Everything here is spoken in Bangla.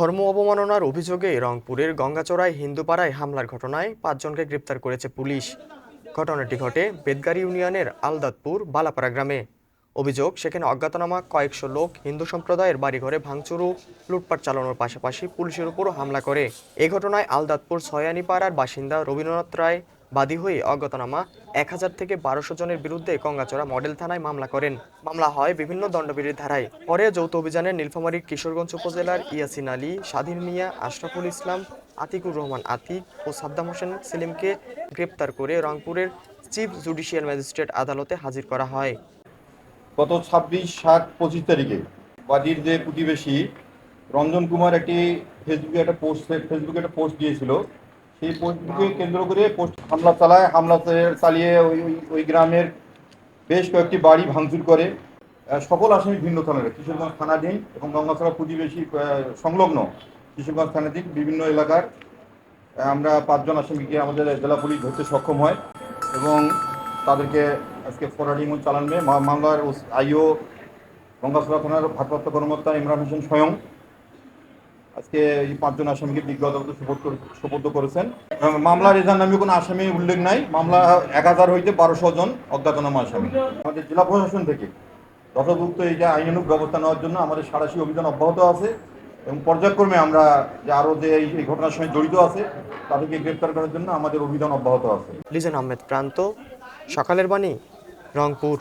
ধর্ম অবমাননার অভিযোগে রংপুরের গঙ্গাচড়ায় হিন্দুপাড়ায় হামলার ঘটনায় পাঁচজনকে গ্রেপ্তার করেছে পুলিশ। ঘটনাটি ঘটে বেদগাড়ি ইউনিয়নের আলদাতপুর বালাপাড়া গ্রামে। অভিযোগ, সেখানে অজ্ঞাতনামা কয়েকশো লোক হিন্দু সম্প্রদায়ের বাড়িঘরে ভাঙচুর লুটপাট চালানোর পাশাপাশি পুলিশের উপরও হামলা করে। এ ঘটনায় আলদাতপুর ছয়ানীপাড়ার বাসিন্দা রবীন্দ্রনাথ রায় বাদী হয়ে অজ্ঞাতনামা এক হাজার থেকে বারোশো জনের বিরুদ্ধে গঙ্গাচড়া মডেল থানায় মামলা করেন। মামলা হয় বিভিন্ন দণ্ডবিধির ধারায়। পরে যৌথ অভিযানে নীলফামারীর কিশোরগঞ্জ উপজেলার ইয়াসিন আলী, স্বাধীন মিয়া, আশরাফুল ইসলাম, আতিকুর রহমান আতিক ও সাদ্দাম হোসেন সেলিমকে গ্রেপ্তার করে রংপুরের চিফ জুডিশিয়াল ম্যাজিস্ট্রেট আদালতে হাজির করা হয়। গত ছাব্বিশ সাত পঁচিশ তারিখে বাজির যে প্রতিবেশী রঞ্জন কুমার একটি ফেসবুকে একটা পোস্ট ফেসবুকে একটা পোস্ট দিয়েছিল। সেই পোস্টকে কেন্দ্র করে পোস্ট হামলা চালায়। হামলা চালিয়ে ওই, ওই- গ্রামের বেশ কয়েকটি বাড়ি ভাঙচুর করে। সকল আসামি ভিন্ন থানার। কিশোরগঞ্জ থানাধীন এবং গঙ্গাছড়া প্রতিবেশী সংলগ্ন কিশোরগঞ্জ থানাধীন বিভিন্ন এলাকার আমরা পাঁচজন আসামিকে আমাদের জেলা পুলিশ ধরতে সক্ষম হয় এবং তাদেরকে আজকে ফরাডিং চালানবে মামলার আইও গঙ্গাসরা থানার ভারপ্রাপ্ত কর্মকর্তা ইমরান হোসেন স্বয়ং আজকে এই পাঁচজন আসামিকে বিজ্ঞ আদালতে করেছেন। মামলার এজার নামে কোনো আসামি উল্লেখ নাই। মামলা এক হাজার হইতে বারোশো জন অজ্ঞাতনামা আসামি। আমাদের জেলা প্রশাসন থেকে যথাযুক্ত এই যে আইনানুক ব্যবস্থা নেওয়ার জন্য আমাদের সারাশি অভিযান অব্যাহত আছে এবং পর্যায়ক্রমে আমরা যে আরও যে এই ঘটনার সঙ্গে জড়িত আছে, তাদেরকে গ্রেপ্তার করার জন্য আমাদের অভিযান অব্যাহত আছে। লিজন আহমেদ প্রান্ত, সকালের বাণী। রংপুর